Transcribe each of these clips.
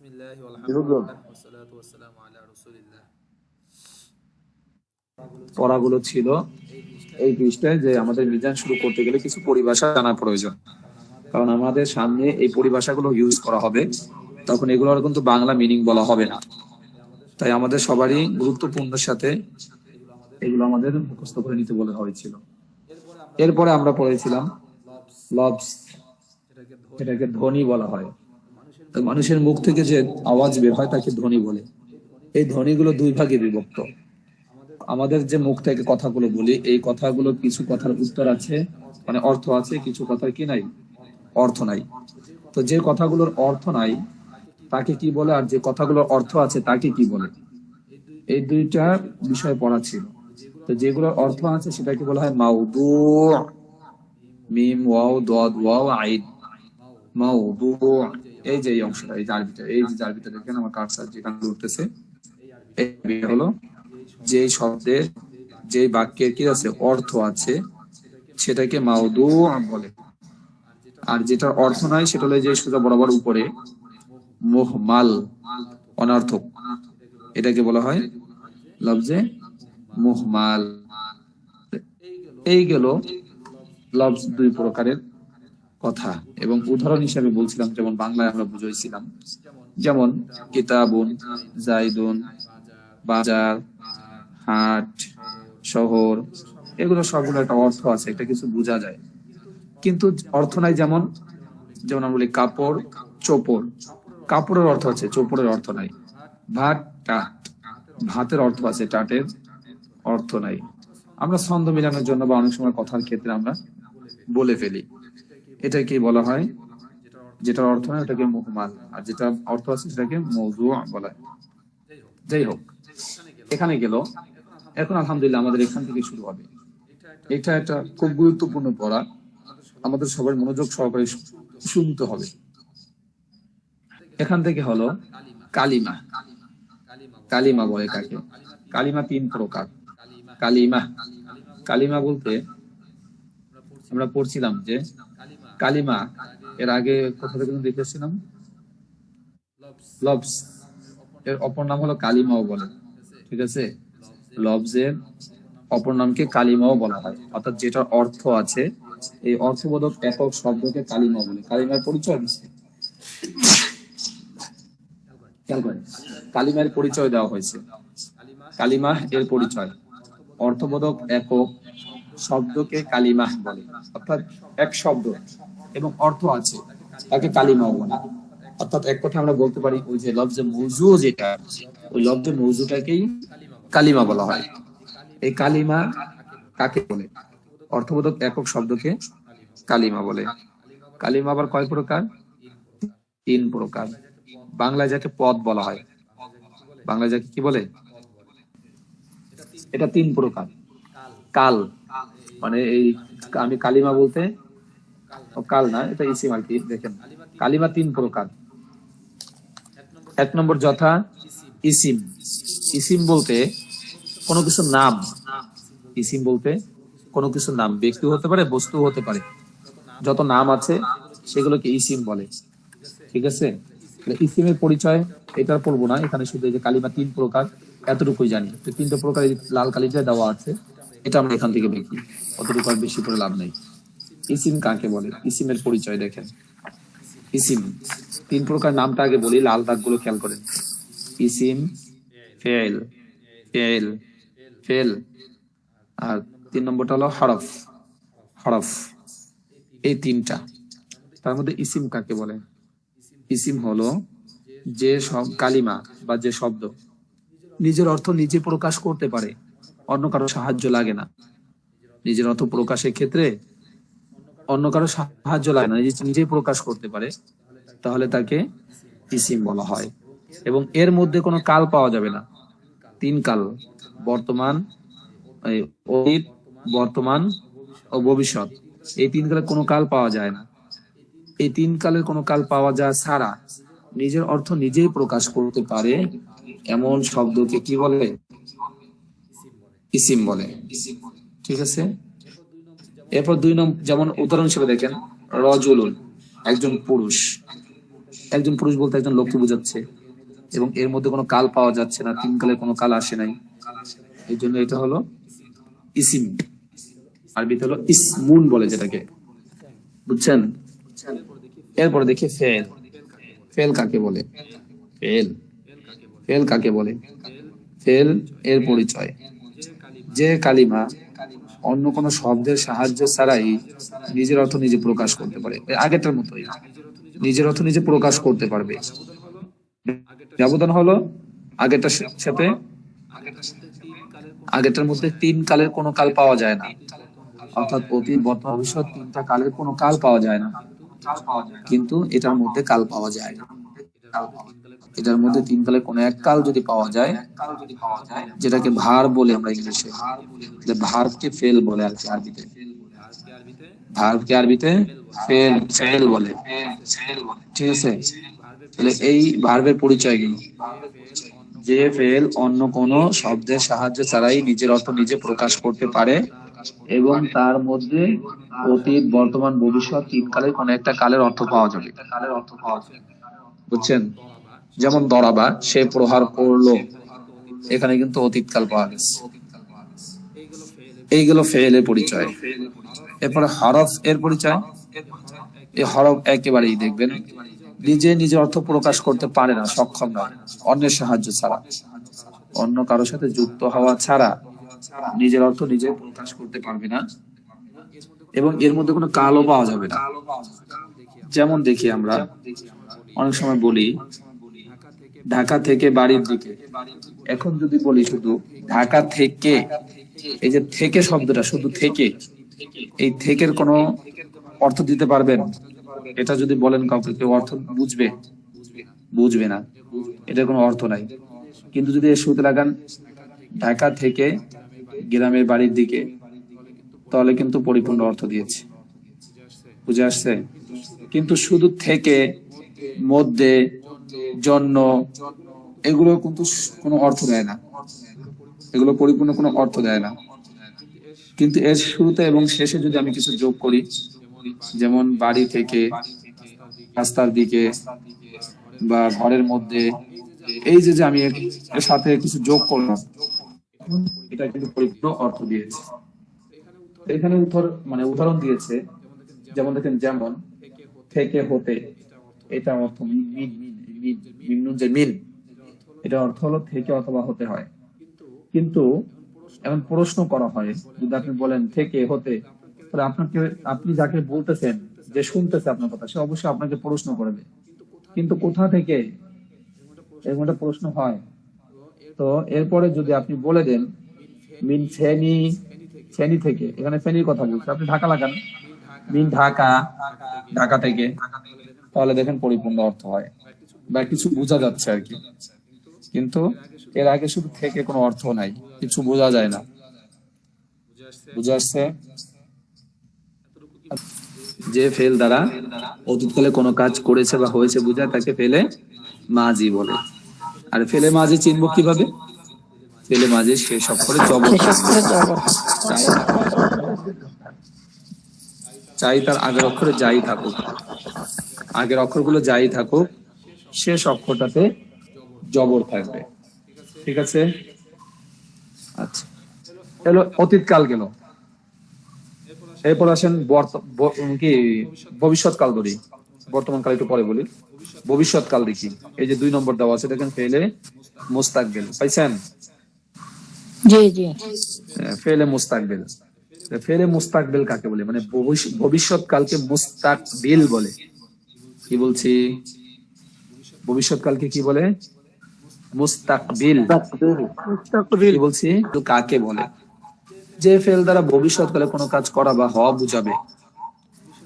বিসমিল্লাহ পড়াগুলো ছিল এই পৃষ্ঠায় যে আমাদের মিজান শুরু করতে গেলে কিছু পরিভাষা জানা প্রয়োজন। কারণ আমাদের সামনে এই পরিভাষাগুলো ইউজ করা হবে তখন এগুলোর কিন্তু বাংলা মিনিং বলা হবে না। তাই আমাদের সবারই গুরুত্বপূর্ণ সাথে এগুলো আমাদের মুখস্থ করে নিতে বলা হয়েছিল। এরপরে আমরা পড়েছিলাম লবস। এটাকে ধ্বনি বলা হয়। মানুষের মুখ থেকে যে আওয়াজ বের হয় তাকে ধ্বনি বলে। এই ধ্বনিগুলো দুই ভাগে বিভক্ত। আমাদের যে মুখ থেকে কথাগুলো বলি, এই কথাগুলো কিছু কথার উত্তর আছে মানে অর্থ আছে, কিছু কথার কি নাই? অর্থ নাই। তো যে কথাগুলোর অর্থ নাই, তাকে কি বলে আর যে কথাগুলোর অর্থ আছে তাকে কি বলে? এই দুইটা বিষয় পড়া ছিল। তো যেগুলোর অর্থ আছে সেটাকে বলা হয় মাউদু। মিম, ওয়াও দদ ওয়াও, আইন। মাউদু। এই যে এই অংশটা, এই জার্বিটা এই যে জার্বিটা দেখেন আমার কারসার যেখানে উঠতেছে। এই হলো যে শব্দের যে বাক্যের কি আছে, অর্থ আছে, সেটাকে মাউদু বলে। আর যেটার অর্থ নাই, সেটা হলো যে সোজা বরাবর উপরে, মোহমাল, অনর্থক। এটাকে বলা হয় লফজে মোহমাল। এই গেল লফজ দুই প্রকারের। কথা এবং উদাহরণ হিসাবে বলছিলাম, যেমন বাংলায় আমরা বুঝাইছিলাম, যেমন কিতাবুন জাইদুন বাজার, হাট, শহর, এগুলো সবগুলো একটা অর্থ আছে এটা কিছু বোঝা যায়। কিন্তু অর্থ নাই যেমন যেমন আমরা বলি কাপড়, চোপড়। কাপড়ের অর্থ আছে, চোপড়ের অর্থ নাই। ভাত, টাট। ভাতের অর্থ আছে, টাটের অর্থ নাই। আমরা ছন্দ মিলানোর জন্য বা অনেক সময় কথার ক্ষেত্রে আমরা বলে ফেলি। এটাকে বলা হয়, যেটার অর্থ নয় ওটাকে মুহমাল, আর যেটা অর্থ আছে সেটাকে মৌজু বলা হয়। যাই হোক, এখানে গেল। এখন আলহামদুলিল্লাহ আমাদের এখান থেকে শুরু হবে। এটা একটা খুব গুরুত্বপূর্ণ পড়া। আমাদের সবার মনোযোগ সহকারে শুনতে হবে। এখান থেকে হলো কালিমা। কালিমা বলে কাকে? কালিমা তিন প্রকার। কালিমা। কালিমা বলতে আমরা পড়ছিলাম যে কালিমা। এর আগে কোথা থেকে দেখেছিলাম? লবস। এর অপর নাম হলো কালিমাও বলে। ঠিক আছে? লবজের অপর নামকে কালিমাও বলা হয়। অর্থাৎ যেটার অর্থ আছে, এই অর্থবোধক একক শব্দকে কালিমা বলে। কালিমার পরিচয় দিচ্ছে। কালিমার পরিচয় দেওয়া হয়েছে। কালিমা এর পরিচয়। অর্থবোধক একক শব্দকে কালিমা বলে। অর্থাৎ এক শব্দ। এবং অর্থ আছে তাকে কালিমাও বলে অর্থাৎ এক কথা আমরা বলতে পারি, ওই যে লব্জে মৌজু যেটা, ওই লব্জে মৌজুটাকেই কালিমা বলা হয়। এই কালিমা কাকে বলে? অর্থবোধক একক শব্দকে কালিমা বলে। কালিমা আবার কয় প্রকার? তিন প্রকার। বাংলায় যাকে পদ বলা হয়। বাংলায় যাকে কি বলে? এটা তিন প্রকার। কাল। মানে এই আমি কালিমা বলতে কাল না, এটা ইসিম আর দেখেন। কালিমা তিন প্রকার। এক নম্বর যথা, ইসিম। ইসিম বলতে কোনো কিছু নাম। ইসিম বলতে কোনো কিছু নাম। ব্যক্তি হতে পারে, বস্তু হতে পারে। যত নাম আছে, সেগুলোকে ইসিম বলে। ঠিক আছে? ইসিমের পরিচয়, এটা পড়ব না। এখানে শুধু যে কালিমা তিন প্রকার, এতটুকুই জানি। তো তিনটে প্রকার লাল কালিটা দেওয়া আছে, এটা আমরা এখান থেকে দেখি। অতটুকু আর বেশি করে লাভ নাই। ইসিম কাকে বলে? ইসিমের পরিচয় দেখেন। ইসিম, তিন প্রকার নামটা আগে বলি, লাল দাগগুলো খেয়াল করেন। ইসিম ফেল ফেল ফেল আর তিন নম্বরটা হলো হরফ হরফ। এই তিনটা। তার মধ্যে ইসিম কাকে বলে? ইসিম হলো যে সব কালিমা বা যে শব্দ নিজের অর্থ নিজে প্রকাশ করতে পারে, অন্য কারও সাহায্য লাগে না। নিজের অর্থ প্রকাশের ক্ষেত্রে অন্য কারও সাহায্য লাগে না, নিজে প্রকাশ করতে পারে, তাহলে তাকে ইসিম বলা হয়। এবং এর মধ্যে কোনো কাল পাওয়া যাবে না। তিন কাল, বর্তমান অতীত, বর্তমান ও ভবিষ্যৎ। এই তিন কালের কোনো কাল পাওয়া যায় না। এই তিন কালের কোনো কাল পাওয়া যায় ছাড়া নিজের অর্থ নিজেই প্রকাশ করতে পারে এমন শব্দকে কি বলে? ইসিম বলে। ঠিক আছে? এরপর দুই নম্বর যেমন উদাহরণ হিসেবে দেখেন, রজুলুন, একজন পুরুষ। একজন পুরুষ বলতে একজন লোককে বোঝাচ্ছে এবং এর মধ্যে কোনো কাল পাওয়া যাচ্ছে না, তিন কালের কোনো কাল আসে নাই। এই জন্য এটা হলো ইসিম। আরবিতে হলো ইসমুন বলে যেটাকে। বুঝছেন? এরপরে দেখি ফেল। ফেল কাকে বলে? ফেল। ফেল কাকে বলে? ফেল এর পরিচয়। যে কালিমা অন্য কোন শব্দের সাহায্য ছাড়াই নিজের অর্থ নিজে প্রকাশ করতে পারে। এর আগেরটার মতোই। নিজের অর্থ নিজে প্রকাশ করতে পারবে। ব্যবধান হলো আগেরটার সাথে আগেরটার মধ্যে তিন কালের কোনো কাল পাওয়া যায় না। অর্থাৎ অতীত, বর্তমান, ভবিষ্যৎ তিনটা কালের কোনো কাল পাওয়া যায় না। কিন্তু এটার মধ্যে কাল পাওয়া যায়। এটার মধ্যে তিন কালের কোনো এক কাল যদি পাওয়া যায়, যেটাকে ভার বলে আমরা ইংলিশে। ভার্বকে ফেল বলে আর কি আরবিতে। ভার্বকে আরবিতে ফেল ফেল বলে। ঠিক আছে? তাহলে এই ভার্বের পরিচয় কি? যে ফেল অন্য কোন শব্দের সাহায্য ছাড়াই নিজের অর্থ নিজে প্রকাশ করতে পারে এবং তার মধ্যে অতীত, বর্তমান, ভবিষ্যৎ তিন কালের কোন একটা কালের অর্থ পাওয়া যাবে কালের অর্থ পাওয়া যাবে। বুঝছেন? যেমন দরাবা সে প্রহার করল। এখানে কিন্তু অতীতকাল পাওয়া গেছে। এইগুলো ফেলের পরিচয়। এরপরে হরফ এর পরিচয়। এই হরফ একেবারেই দেখবেন, নিজে নিজে অর্থ প্রকাশ করতে পারে না, সক্ষম নয়, অন্যের সাহায্য ছাড়া। অন্য কারোর সাথে যুক্ত হওয়া ছাড়া নিজের অর্থ নিজে প্রকাশ করতে পারবে না। এবং এর মধ্যে কোনো কালও পাওয়া যাবে না। যেমন দেখি আমরা, অনেক সময় বলি ঢাকা থেকে বাড়ির দিকে। এখন যদি বলি শুধু ঢাকা থেকে, এই যে থেকে শব্দটা, শুধু থেকে, এই থেকের কোনো অর্থ দিতে পারবেন? এটা যদি বলেন কাউকে, কেউ অর্থ বুঝবে? বুঝবে না। এটার কোনো অর্থ নাই। কিন্তু যদি শুরুতে লাগান, ঢাকা থেকে গ্রামের বাড়ির দিকে, তাহলে কিন্তু পরিপূর্ণ অর্থ দিয়েছে। বুঝে আসছে? কিন্তু শুধু থেকে, মধ্যে জন্য, এগুলো কিন্তু কোনো অর্থ দেয় না। এগুলো পরিপূর্ণ কোনো অর্থ দেয় না। কিন্তু এর শুরুতে এবং শেষে যদি আমি কিছু যোগ করি, যেমন বাড়ি থেকে, রাস্তার দিকে বা ঘরের মধ্যে, এই যে যে আমি এর সাথে কিছু যোগ করলাম, এটা কিন্তু পরিপূর্ণ অর্থ দিয়েছে। এখানে মানে উদাহরণ দিয়েছে, যেমন দেখেন, যেমন, থেকে হতে এটা অর্থ এটা অর্থ হলো থেকে অথবা হতে হয়। কিন্তু এমন প্রশ্ন করা হয়, যদি আপনি বলেন থেকে, হতে, তাহলে আপনাকে, আপনি যাকে বলতেছেন, যে শুনতেছে আপনার কথা, সে অবশ্যই আপনাকে প্রশ্ন করবে। কিন্তু কোথা থেকে এরকম একটা প্রশ্ন হয়? তো এরপরে যদি আপনি বলে দেন, মিন ফেনি ফেনি থেকে, এখানে ফেনির কথা বলছে, আপনি ঢাকা লাগান। মিন ঢাকা ঢাকা থেকে। তাহলে দেখেন পরিপূর্ণ অর্থ হয়। বা কিছু বোঝা যাচ্ছে আর কি। কিন্তু এর আগে শুধু থেকে কোনো অর্থ নাই কিছু বোঝা যায় না। বুঝে আসছে? যে ফেল দ্বারা অতীতকালে কোনো কাজ করেছে বা হয়েছে বোঝায় তাকে ফেলে মাজি বলে। আর ফেলে মাঝি চিনবো কীভাবে? ফেলে মাঝি শেষ অক্ষরে জবর। চাই চাই তার আগের অক্ষরে যাই থাকুক। আগের অক্ষরগুলো যাই থাকুক শেষ অক্ষরটাতে জবর থাকবে। ঠিক আছে? আচ্ছা। এলো অতীতকাল গেল। এরপর আসেন কি ভবিষ্যৎ কাল ধরি বর্তমান কাল একটু পরে বলি। ভবিষ্যৎ কাল দেখি। এই যে দুই নম্বর দেওয়া আছে দেখেন ফেলে মুস্তাকবেল পাইছেন? জি জি। আহ, ফেলে মুস্তাকবেল ফেলে মুস্তাকবেল কাকে বলে? মানে ভবিষ্য- ভবিষ্যৎ কালকে মুস্তাকবিল বলে। কি বলছি? ভবিষ্যৎ কালকে কি বলে? মুস্তাকবিল। কি বলছি? কাকে বলে? যে ফেল দ্বারা ভবিষ্যৎকালে কোনো কাজ করা বা হওয়া বুঝাবে।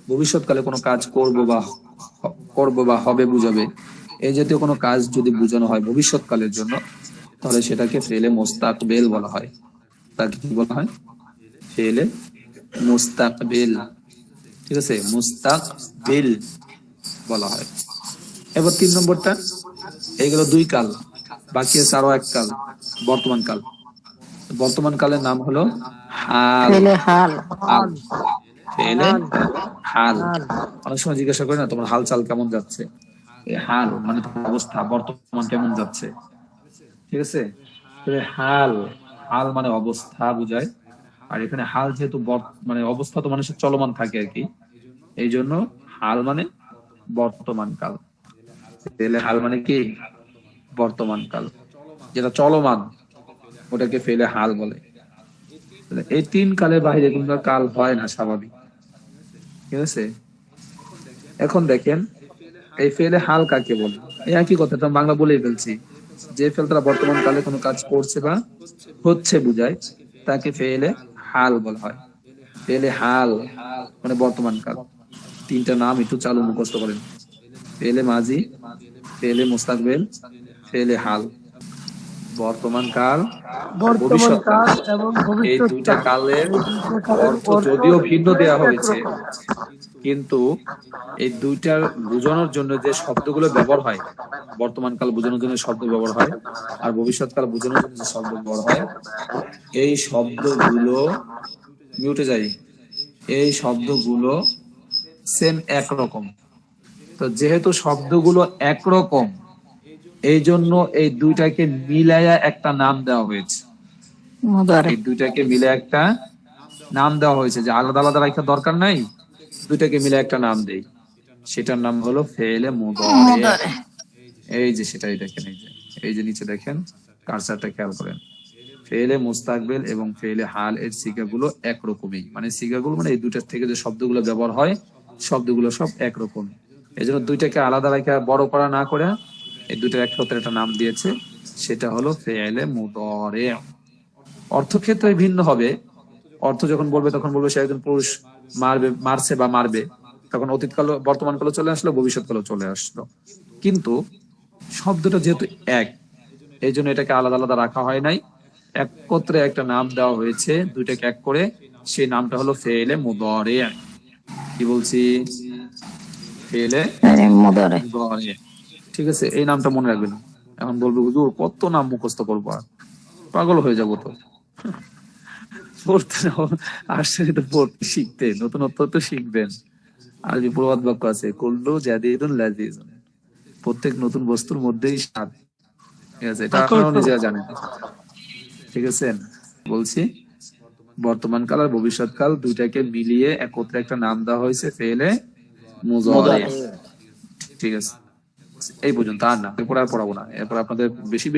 ভবিষ্যৎকালে কোনো কাজ করব বা করব বা হবে বুঝাবে। এই জাতীয় কোনো কাজ যদি বোঝানো হয় ভবিষ্যৎকালের জন্য তাহলে সেটাকে ফেলে মোস্তাকবেল বলা হয়। তাকে কি বলা হয়? ফেলে মুস্তাকবিল। ঠিক আছে? মুস্তাকবিল বলা হয়। এবার তিন নম্বরটা এইগুলো দুই কাল বাকি আছে আরও এক কাল বর্তমান কাল। বর্তমান কালের নাম হলো হাল। হাল। হাল। অনেক সময় জিজ্ঞাসা করে না তোমার হাল চাল কেমন যাচ্ছে? হাল মানে অবস্থা বর্তমান কেমন যাচ্ছে? ঠিক আছে? হাল। হাল মানে অবস্থা বুঝায়। আর এখানে হাল যেহেতু মানে অবস্থা তো মানুষের চলমান থাকে আর কি। এই জন্য হাল মানে বর্তমান কাল। তাহলে হাল মানে কি? বর্তমান কাল। যেটা চলমান, ওটাকে ফেলে হাল বলে। এই তিন কালের বাইরে কিন্তু আর কাল হয় না স্বাভাবিক। ঠিক আছে? এখন দেখেন, এই ফেলে হাল কাকে বলে? এই একই কথা তো বাংলা বলেই ফেলছি। যে ফেলতারা বর্তমান কালে কোনো কাজ করছে বা হচ্ছে বুঝায়, তাকে ফেলে হাল বলা হয়। ফেলে হাল মানে বর্তমান কাল। তিনটা নাম একটু চালু মুখস্থ করেন। ফেলে মাঝি ফেলে মুস্তাকবেল ফেলে হাল। বর্তমান কাল বর্তমান ভবিষ্যৎ। কাল এই দুইটা কালের অর্থ যদিও ভিন্ন দেয়া হয়েছে কিন্তু এই দুইটার বোঝানোর জন্য যে শব্দগুলো ব্যবহার হয় বর্তমান কাল বোঝানোর জন্য শব্দ ব্যবহার হয় আর ভবিষ্যৎ কাল বোঝানোর জন্য যে শব্দ ব্যবহার হয় এই শব্দগুলো মিউটে যাই এই শব্দগুলো সেম একরকম তো যেহেতু শব্দগুলো একরকম এই জন্য এই দুইটাকে মিলাইয়া একটা নাম দেওয়া হয়েছে। এই দুইটাকে মিলে একটা নাম দেওয়া হয়েছে। যে আলাদা আলাদা রাখা দরকার নাই দুইটাকে মিলে একটা নাম দেই। সেটার নাম হলো ফেলে মুদারে এই যে সেটাই দেখেন এই যে এই যে নিচে দেখেন কারসারটা খেয়াল করেন। ফেলে মুস্তাকবেল এবং ফেলে হাল এর সিগাগুলো একরকমই। মানে সিগাগুলো মানে এই দুইটার থেকে যে শব্দগুলো ব্যবহার হয় শব্দগুলো সব একরকম। এই জন্য দুইটাকে আলাদা রেখে বড় করা না করে এই দুইটার একসাথে একটা নাম দিয়েছে, সেটা হলো ফেলে মুদরে। অর্থক্ষেত্রে ভিন্ন হবে। অর্থ যখন বলবে, তখন বলবে সে একজন পুরুষ মারবে, মারছে বা মারবে। তখন অতীতকাল বর্তমান কালে চলে আসলো ভবিষ্যৎ কালে চলে আসলো। কিন্তু শব্দটা যেহেতু এক, এই জন্য এটাকে আলাদা আলাদা রাখা হয় নাই। একত্রে একটা নাম দেওয়া হয়েছে, দুইটাকে এক করে। সেই নামটা হলো ফেলে মুদরে। কি বলছি ফেলে আরে মুদারে মুদরে ঠিক আছে এই নামটা মনে রাখবেন। এখন বলব হুজুর কত নাম মুখস্থ করব আর? পাগল হয়ে যাব তো। পড়তে আসছে তো পড়তে শিখতে। নতুনত্ব তো শিখবেন। আরবি প্রবাদ বাক্য আছে কুল্লু জাদিদুন লাজিজুন। প্রত্যেক নতুন বস্তুর মধ্যেই স্বাদ। ঠিক আছে এটা আপনারাও নিজেরা জানেন। ঠিক আছে বলছি বর্তমান কাল আর ভবিষ্যৎ কাল দুইটাকে মিলিয়ে একত্রে একটা নাম দেওয়া হয়েছে ফেলে ঠিক আছে। এই পর্যন্ত আর না এরপর আর পড়াবো না। এরপর আপনাদের বেশি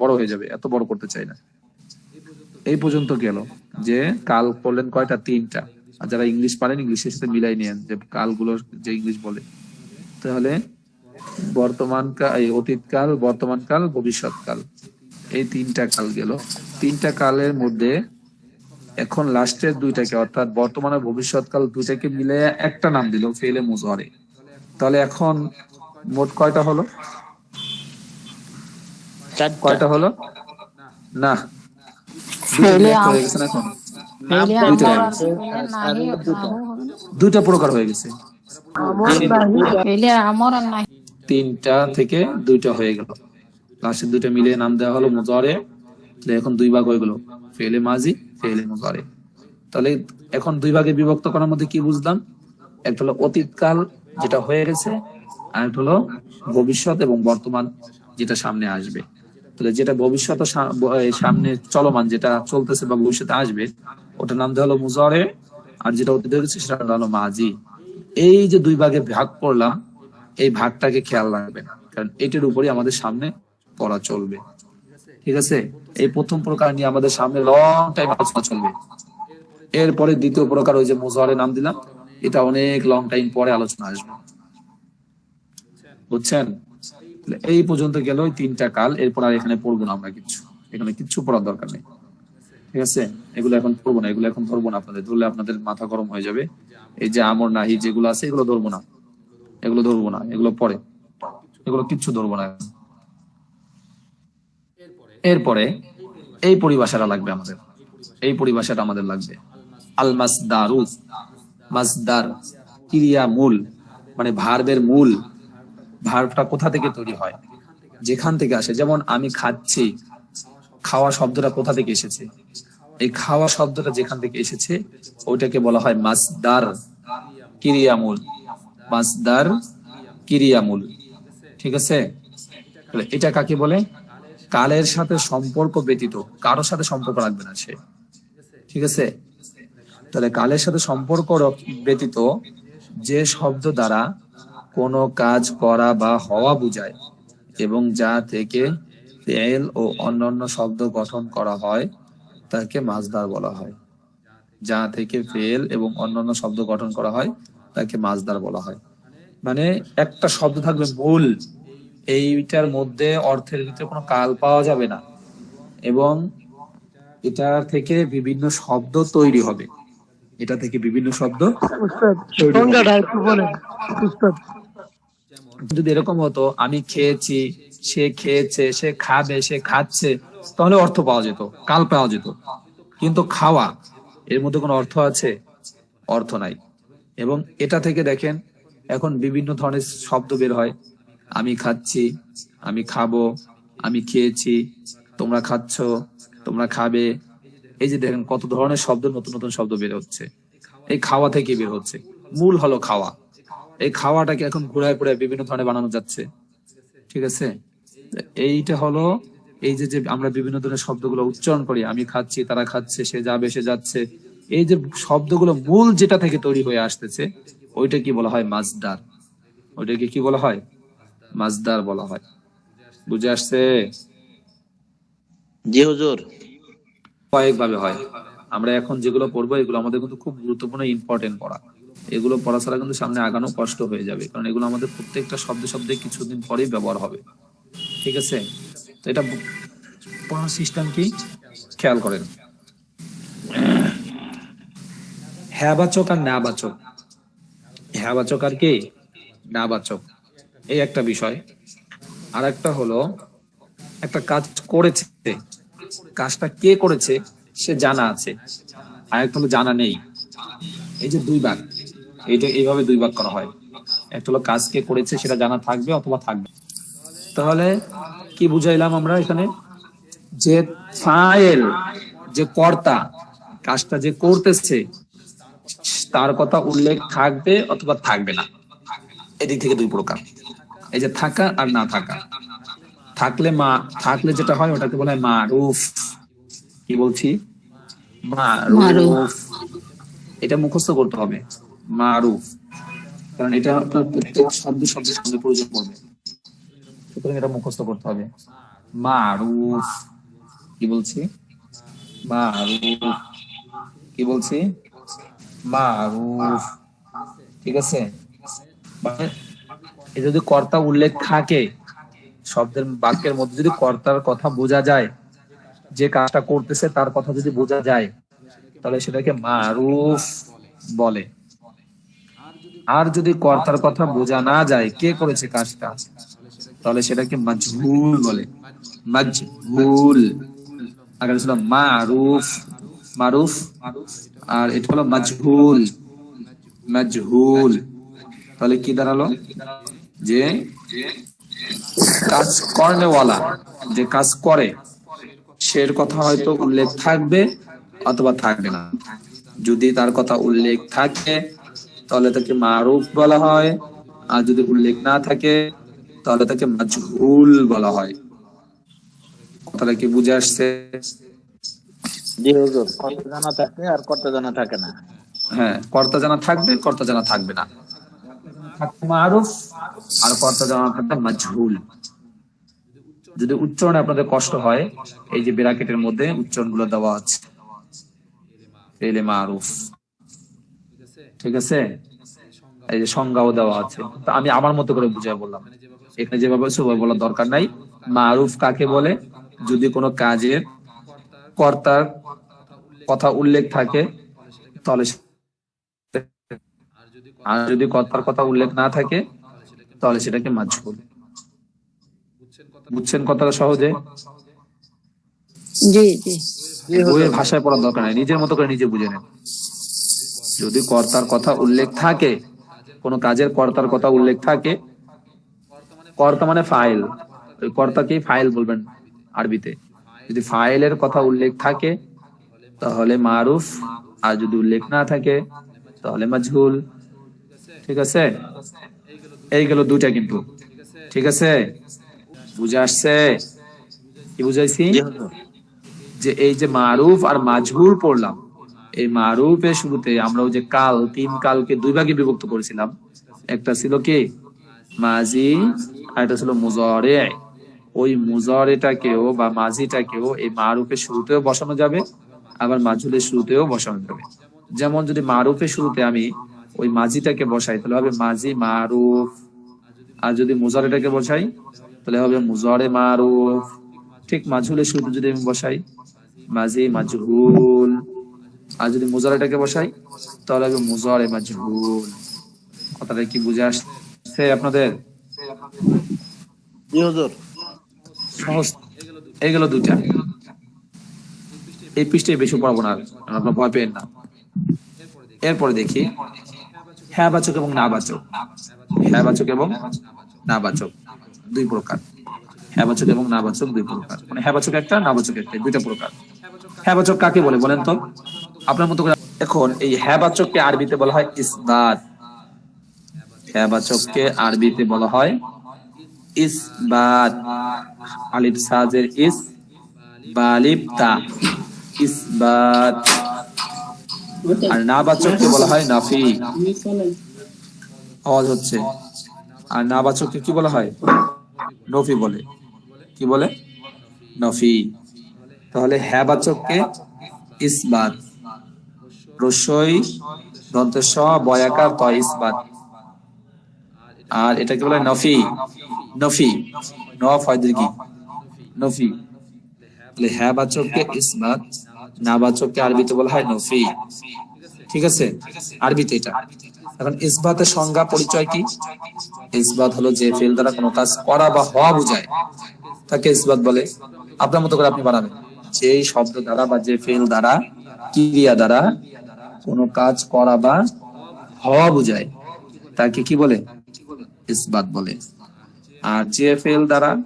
বড় হয়ে যাবে এত বড় করতে চাই না। এই পর্যন্ত গেল যে কাল পড়লেন কয়টা? তিনটা। আর যারা ইংলিশ পারেন ইংলিশের সাথে মিলাই নেন যে কালগুলোর যে ইংলিশ বলে। তাহলে বর্তমান কাল অতীতকাল বর্তমান কাল ভবিষ্যৎ কাল এই তিনটা কাল গেল। তিনটা কালের মধ্যে এখন লাস্টের দুইটাকে অর্থাৎ বর্তমানে আর ভবিষ্যৎ কাল দুইটাকে মিলে একটা নাম দিল ফেলে মুজরে তাহলে এখন মোট কয়টা হলো কয়টা হলো না দুইটা হয়ে হয়ে প্রকার হয়ে গেছে তিনটা থেকে দুইটা হয়ে গেল লাস্টের দুইটা মিলিয়ে নাম দেওয়া হলো মুজারে এখন দুই ভাগ হয়ে গেল ফেলে মাজি তাহলে এখন দুই ভাগে বিভক্ত করার মধ্যে কি বুঝলাম? একটা হলো অতীতকাল, যেটা হয়ে গেছে, আর একটা হলো ভবিষ্যৎ এবং বর্তমান, যেটা সামনে আসবে। তাহলে যেটা ভবিষ্যৎ সামনে চলমান, যেটা চলতেছে বা ভবিষ্যতে আসবে, ওটার নাম দেওয়া হলো মুজারে, আর যেটা অতীত হয়ে গেছে সেটা হলো মাজি। এই যে দুই ভাগে ভাগ করলাম, এই ভাগটাকে খেয়াল রাখবেন, কারণ এটার উপরই আমাদের সামনে পড়া চলবে। ঠিক আছে? এই প্রথম প্রকার নিয়ে আমাদের সামনে লং টাইম আলোচনা চলবে। এরপরে দ্বিতীয় প্রকার ওই যে মোজারে নাম দিলাম, এটা অনেক লং টাইম পরে আলোচনা আসবে। বুঝছেন? এই পর্যন্ত গেল ওই তিনটা কাল, এরপর আর এখানে পড়ব না আমরা কিছু। এখানে কিচ্ছু পড়ার দরকার নেই। ঠিক আছে? এগুলো এখন পড়ব না, এগুলো এখন ধরবো না আপনাদের। ধরলে আপনাদের মাথা গরম হয়ে যাবে। এই যে আমর নাহি যেগুলো আছে, এগুলো ধরবো না। এগুলো ধরবো না, এগুলো পরে। এগুলো কিচ্ছু ধরবো না। এরপরে এই পরিভাষাটা লাগবে আমাদের। এই পরিভাষাটা আমাদের লাগবে। আল মাসদারু, মাসদার, ক্রিয়া মূল মানে ভার্বের মূল। ভার্বটা কোথা থেকে তৈরি হয়? যেখান থেকে আসে। যেমন আমি খাচ্ছি, খাওয়া শব্দটা কোথা থেকে এসেছে? এই খাওয়া শব্দটা যেখান থেকে এসেছে, ওইটাকে বলা হয় মাসদার ক্রিয়ামূল মাসদার ক্রিয়ামূল ঠিক আছে? এটা কাকে বলে? কালের সাথে সম্পর্ক ব্যতীত, কারোর সাথে সম্পর্ক রাখবে না সে। ঠিক আছে? তাহলে কালের সাথে সম্পর্ক রক- ব্যতীত যে শব্দ দ্বারা কোনো কাজ করা বা হওয়া বুঝায় এবং যা থেকে তেল ও অন্যান্য শব্দ গঠন করা হয়, তাকে মাজদার বলা হয়। যা থেকে ফেল এবং অন্যান্য শব্দ গঠন করা হয়, তাকে মাজদার বলা হয়। মানে একটা শব্দ থাকবে মূল। এইটার মধ্যে অর্থের ভিতরে কোনো কাল পাওয়া যাবে না। এবং এটা থেকে বিভিন্ন শব্দ তৈরি হবে। এটা থেকে বিভিন্ন শব্দ যদি এরকম হতো আমি খেয়েছি সে খেয়েছে সে খাবে সে খাচ্ছে তাহলে অর্থ পাওয়া যেত কাল পাওয়া যেত। কিন্তু খাওয়া এর মধ্যে কোনো অর্থ আছে? অর্থ নাই। এবং এটা থেকে দেখেন এখন বিভিন্ন ধরনের শব্দ বের হয়। আমি খাচ্ছি, আমি খাব, আমি খেয়েছি, তোমরা খাচ্ছ, তোমরা খাবে। এই যে দেখেন কত ধরনের শব্দ, নতুন নতুন শব্দ বের হচ্ছে। এই খাওয়া থেকে বের হচ্ছে। মূল হলো খাওয়া। এই খাওয়াটাকে এখন ঘুরায় ঘুরায় বিভিন্ন ধরনের বানানো যাচ্ছে। ঠিক আছে? এইটা হলো এই যে যে আমরা বিভিন্ন ধরনের শব্দগুলো উচ্চারণ করি, আমি খাচ্ছি, তারা খাচ্ছে, সে যাবে, সে যাচ্ছে। এই যে শব্দগুলো মূল যেটা থেকে তৈরি হয়ে আসতেছে ওইটা কি বলা হয়? মাজদার ওইটাকে কি বলা হয়? মাজদার বলা হয়। বুঝে আসছে? জি হুজুর। কয়েকভাবে হয়। আমরা এখন যেগুলো পড়ব এগুলো আমাদের কিন্তু খুব গুরুত্বপূর্ণ ইম্পর্টেন্ট পড়া। এগুলো পড়া ছাড়া কিন্তু সামনে আগানো কষ্ট হয়ে যাবে কারণ এগুলো আমাদের প্রত্যেকটা শব্দে শব্দে কিছুদিন পরেই ব্যবহার হবে। ঠিক আছে? তো এটা পড়ার সিস্টেম কি? খেয়াল করেন। হ্যাবাচক আর নাবাচক হ্যাবাচক আর কি? নাবাচক এই একটা বিষয়। আর একটা হলো, একটা কাজ করেছে। কাজটা কে করেছে, সে জানা আছে। আর একটা হলো জানা নেই। এই যে দুই ভাগ, এইটা এইভাবে দুই ভাগ করা হয়। একটা হলো কাজ কে করেছে, সেটা জানা থাকবে অথবা থাকবে তাহলে কি বুঝাইলাম আমরা এখানে? যে ফাইল যে কর্তা, কাজটা যে করতেছে, তার কথা উল্লেখ থাকবে অথবা থাকবে না। এদিক থেকে দুই প্রকার। এই যে থাকা আর না থাকা। থাকলে মা, থাকলে যেটা হয় ওটাকে বলা হয় মারুফ। কি বলছি? মারুফ। এটা মুখস্থ করতে হবে। মারুফ। কারণ এটা আপনার প্রত্যেক শব্দ শব্দের সামনে প্রয়োজন পড়বে সুতরাং এটা মুখস্থ করতে হবে। মারুফ। কি বলছি? মারুফ। কি বলছি? মারুফ। ঠিক আছে? মানে এ যদি কর্তা উল্লেখ থাকে, শব্দের বাক্যের মধ্যে যদি কর্তার কথা বোঝা যায়, যে কাজটা করতেছে তার কথা যদি বোঝা যায়, তাহলে সেটাকে মারুফ বলে। আর যদি কর্তার কথা বোঝা না যায়, কে করেছে কাজটা, তাহলে সেটাকে মাজহুল বলে। মাজহুল। আগে ছিল মারুফ। মারুফ। আর এটা হলো মাজহুল। মাজহুল। তাহলে কি দাঁড়াল? যে কাজ করেওয়ালা যে কাজ করে সের কথা হয়তো উল্লেখ থাকবে অথবা থাকবে না। যদি তার কথা উল্লেখ থাকে তাহলে তাকে মারুফ বলা হয়। আর যদি উল্লেখ না থাকে তাহলে তাকে মাজহুল বলা হয়। কথাটা কি বুঝে আসছে? জি হুজুর। কর্তা জানা থাকে আর কর্তা জানা থাকে না। হ্যাঁ কর্তা জানা থাকবে কর্তা জানা থাকবে না। আর কর্তা জানা থাকবে মাজহুল। যদি উচ্চারণে আপনাদের কষ্ট হয়, এই যে ব্র্যাকেটের মধ্যে উচ্চারণগুলো দেওয়া আছে। ঠিক আছে? এই যে সংজ্ঞাও দেওয়া আছে। আমি আমার মতো করে বুঝাই বললাম। এখানে যেভাবে সেভাবে বলার দরকার নাই। মারুফ কাকে বলে? যদি কোনো কাজের কর্তার কথা উল্লেখ থাকে, তাহলে আর যদি কর্তার কথা উল্লেখ না থাকে তাহলে সেটাকে মাজহুল বুঝছেন কথাটা সহজে? জি জি। বইয়ের ভাষায় পড়ার দরকার নাই নিজের মতো করে নিজে বুঝে নেন। যদি কর্তার কথা উল্লেখ থাকে কোন কাজের কর্তার কথা উল্লেখ থাকে কর্তা মানে ফাইল ওই কর্তাকেই ফাইল বলবেন আরবিতে। যদি ফাইলের কথা উল্লেখ থাকে তাহলে মারুফ আর যদি উল্লেখ না থাকে তাহলে মাজহুল ঠিক আছে? এই গেল দুইটা কিন্তু। ঠিক আছে? বুঝে আসছে? কি বুঝাইছি? যে এই যে মারুফ আর মাজহুর পড়লাম এই মারুফের শুরুতে আমরা ওই যে কাল তিন কালকে দুই ভাগে বিভক্ত করেছিলাম। একটা ছিল কি? মাজি আর একটা ছিল মুজরে। ওই মুজরেটাকেও বা মাঝিটাকেও এই মারুফের শুরুতেও বসানো যাবে আবার মাজহুলের শুরুতেও বসানো যাবে। যেমন যদি মারুফের শুরুতে আমি ওই মাঝিটাকে বসাই তাহলে হবে মাঝি মারুফ। আর যদি মুজরেটাকে বসাই তাহলে হবে মুজারে মারুফ। ঠিক মাজহুলের শুরুতে যদি আমি বসাই মাঝি মাজহুল আর যদি মুজারাটাকে বসাই তাহলে হবে মুজারে মাজহুল কথাটা কি বুঝে আসছে আপনাদের? সহজ। দুইটা। এই পৃষ্ঠে বেশি পড়াবো না আর, আপনার ভয় পেন না। এরপরে দেখি। হ্যাঁ বাচক এবং না বাচক। হ্যাঁ বাচক এবং না বাচক। দুই প্রকার। হ্যাঁ বাচক এবং না বাচক দুই প্রকার। মানে হ্যাঁ বাচক একটা, না বাচক একটা দুইটা প্রকার। হ্যাঁ বাচক কাকে বলে বলেন তো? আপনার মতো করে এখন এই হ্যাঁ বাচককে আরবিতে বলা হয় ইসবাত হ্যাঁ বাচককে আরবিতে বলা হয় ইসবাত আলিফ সাজের ইস বালিব তা। ইসবাত আর না বাচককে বলা হয় নাফি আওয়াজ হচ্ছে। আর না বাচককে কি বলা হয়? নফি বলে। কি বলে? নফি। তাহলে হ্যাঁ বাচককে ইসবাত। রসই দন্তেশ বয়াকার ত ইসবাত। আর এটাকে বলে নফি। নফি। নফ হয় কি নফি। হ্যাঁ বাচককে ইসবাত। না বাচককে আরবিতে বলা হয় নফি। ঠিক আছে? আরবিতে এটা। এখন ইসবাতের সংজ্ঞা পরিচয় কি? ইসবাত হলো যে ফেল দ্বারা কোনো কাজ করা বা হওয়া বোঝায়। তাকে ইসবাত বলে। আপনার মতো করে আপনি বানাবেন। যে শব্দ দ্বারা বা যে ফেল দ্বারা, ক্রিয়া দ্বারা কোনো কাজ করা বা হওয়া বোঝায়, তাকে কি বলে? ইসবাত বলে। আর যে ফেল দ্বারা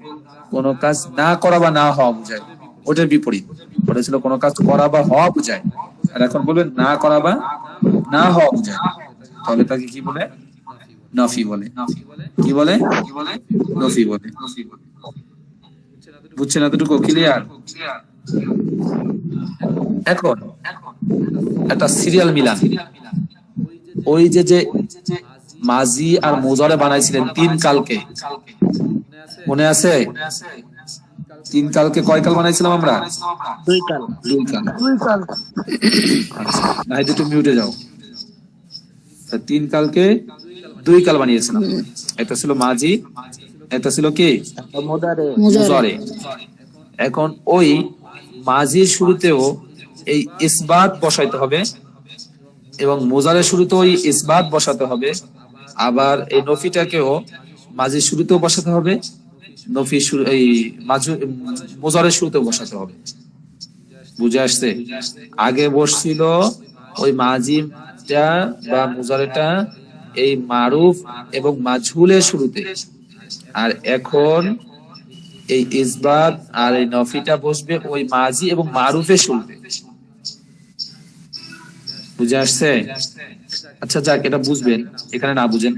কোনো কাজ না করা বা না হওয়া বোঝায়, ওটার বিপরীত। ওটা ছিল কোনো কাজ করা বা হওয়া বোঝায় আর এখন বলবেন, না করা বা না হওয়া বোঝায় তাহলে তাকে কি বলে? নফি বলে। কি বলে? নফি বলে। বুঝছেন এতটুকু? ক্লিয়ার এখন একটা সিরিয়াল মিলান। ওই যে যে মাজি আর মোজারে বানাইছিলেন তিন কালকে। মনে আছে? তিন কালকে কয় কাল বানাইছিলাম আমরা? দুই কাল দুই কাল দুই কাল আচ্ছা নাই দুটো মিউটে যাও। তিন কালকে দুই কাল বানিয়েছিলাম। একটা ছিল মাঝি একটা ছিল কি? একটা এখন ওই মাঝির শুরুতেও এই ইসবাত বসাইতে হবে এবং মোজারের শুরুতে ওই ইসবাত বসাতে হবে। আবার এই নফিটাকেও মাঝির শুরুতেও বসাতে হবে। নফি এই মোজারের শুরুতেও বসাতে হবে। বুঝে আসছে? আগে বসছিল ওই মাঝিটা বা মুজারেটা এই মারুফ এবং মাঝহুলের শুরুতে। আর এখন এই ইসবাত আর এই নফিটা বসবে ওই মাঝি এবং মারুফের শুরুতে। বুঝে আসছে? আচ্ছা যাক, এটা বুঝবেন। এখানে না বুঝেন,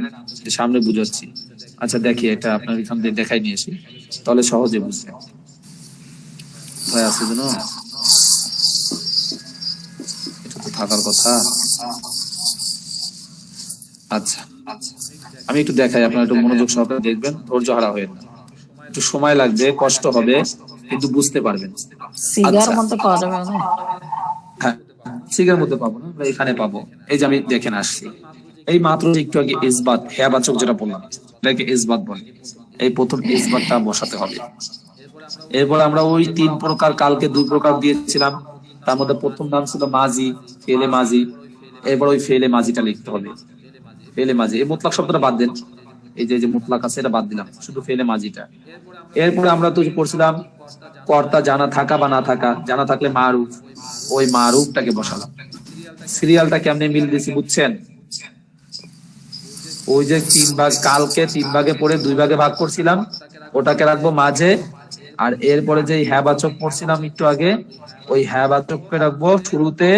সামনে বুঝাচ্ছি। আচ্ছা দেখি এটা আপনার এখান থেকে দেখাই নিয়েছি। তাহলে সহজে বুঝবেন ভয় আছে যেন? এটা তো থাকার কথা। আচ্ছা আমি একটু দেখাই আপনারা একটু মনোযোগ সহকারে দেখবেন ধৈর্য হারা হয়ে না। একটু সময় লাগবে কষ্ট হবে কিন্তু বুঝতে পারবেন। সিগার আচ্ছা। মধ্যে পাওয়া যাবে না। হ্যাঁ সিগার মধ্যে পাবো না এখানে পাবো। এই যে আমি দেখেন আসছি। এই মাত্র একটু আগে ইসবাত হ্যাঁ বাচক যেটা বললাম এটাকে ইসবাত বলে। এই প্রথম ইসবাতটা বসাতে হবে। এরপর আমরা ওই তিন প্রকার কালকে দুই প্রকার দিয়েছিলাম। তার মধ্যে প্রথম নাম ছিল মাজি ফেলে মাজি এরপর ওই ফেলে মাজিটা লিখতে হবে। ফেলে মাজি এই মুতলাক শব্দটা বাদ দেন। এই যে যে মুতলাক আছে, এটা বাদ দিলাম। শুধু ফেলে মাজিটা এরপরে আমরা তো পড়ছিলাম, কর্তা জানা থাকা বা না থাকা। জানা থাকলে মারুফ। ওই মারুফটাকে বসালাম। সিরিয়ালটা কেমনে মিল দিছি বুঝছেন? ওই যে তিন ভাগ, কালকে তিন ভাগে পড়ে দুই ভাগে ভাগ করছিলাম, ওটাকে রাখব মাঝে, আর এরপরে যে হ্যাঁ বাচক পড়ছিলাম একটু আগে, ওই হ্যাঁ বাচককে রাখব শুরুতে,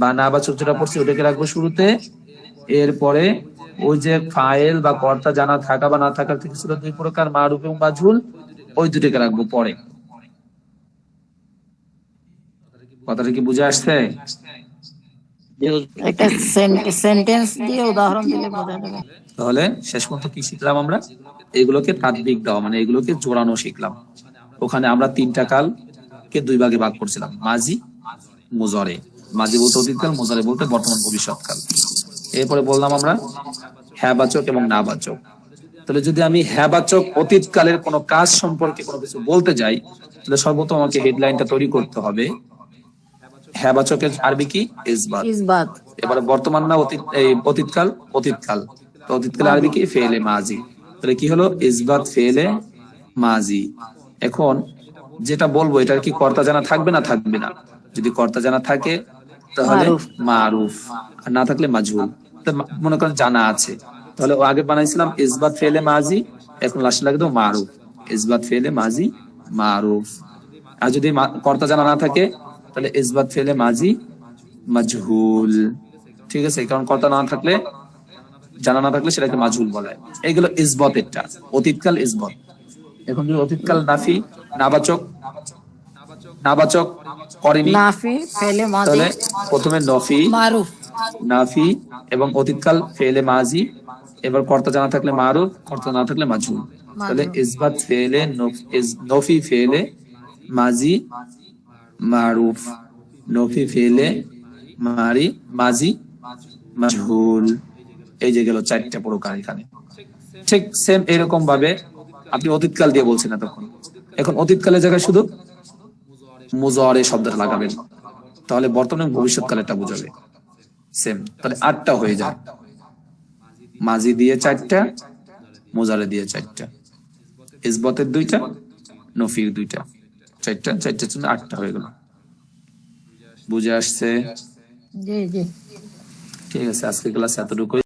বা না বাচক যেটা পড়ছি ওটাকে রাখব শুরুতে, এরপরে ওই যে ফাইল বা কর্তা জানা থাকা বা না থাকার থেকে ছিল দুই প্রকার মারুফ এবং মাজহুল ওই দুটোকে রাখব পরে। কথাটা কি বুঝে আসছে? একটা সেন্টেন্স দিয়ে উদাহরণ দিলে বোঝা যাবে। তাহলে শেষ পর্যন্ত কি শিখলাম আমরা? এগুলোকে তাৎবিক দেওয়া মানে এগুলোকে জোড়ানো শিখলাম। ওখানে আমরা তিনটা কাল কে দুই ভাগে ভাগ করছিলাম মাঝি মুজরে। মাঝি বলতে অতীতকাল মুজরে বলতে বর্তমান ভবিষ্যৎকাল এরপরে বললাম আমরা হ্যাঁ বাচক এবং না বাচক তাহলে যদি আমি হ্যাঁ বাচক অতীতকালের কোনো কাজ সম্পর্কে কোনো কিছু বলতে যাই তাহলে সর্বপ্রথম আমাকে হেডলাইনটা তৈরি করতে হবে। হ্যাঁ বাচকের আরবি কি? ইসবাত। ইসবাত। এবারে বর্তমান না অতীত এই অতীতকাল? অতীতকাল। তো অতীতকাল আরবি কি? ফেলে মাজি। তাহলে কি হলো? ইসবাত ফেলে মাজি। এখন যেটা বলব এটা কি কর্তা জানা থাকবে না থাকবে না? যদি কর্তা জানা থাকে তাহলে মারুফ। আর না থাকলে মাজহুল। মনে করেন জানা আছে। তাহলে ও আগে বানাইছিলাম ইসবাত ফেলে মাজি। এখন লাস্টে লাগে তো মারুফ। ইসবাত ফেলে মাজি মারুফ। আর যদি কর্তা জানা না থাকে তাহলে ইসবাত ফেলে মাজি মাজহুল। ঠিক আছে কারণ কর্তা না থাকলে জানা না থাকলে সেটাকে মাজহুল বলা হয়। এইগুলো ইসবতেরটা অতীতকাল ইসবত। এখন যদি অতীতকাল নাফি নাবাচক নাবাচক করেনি নাফি ফেলে মাজি। তাহলে প্রথমে নফি মারুফ। নাফি এবং অতীতকাল ফেলে মাজি। এবার কর্তা জানা থাকলে মারুফ কর্তা না থাকলে মাজহুল। তাহলে ইসবাত ফেলে নফ- নফি ফেলে মাজি মারুফ, নফি ফেলে মারি, মাজি, মাজহুল। এই যে গেল চারটা প্রকার এখানে। ঠিক সেম এরকম ভাবে আপনি অতীতকাল দিয়ে বলছেন না তখন এখন অতীতকালের জায়গায় শুধু মুজরে শব্দটা লাগাবেন। তাহলে বর্তমানে ভবিষ্যৎকালেরটা বুঝাবে। সেম তাহলে আটটা হয়ে যায়। মাজি দিয়ে চারটা মোজারে দিয়ে চারটা। ইসবতের দুইটা, নফির দুইটা। চারটা চারটা জন্য আটটা হয়ে গেল। বুঝে আসছে? জি জি। ঠিক আছে আজকে ক্লাস এতটুকুই।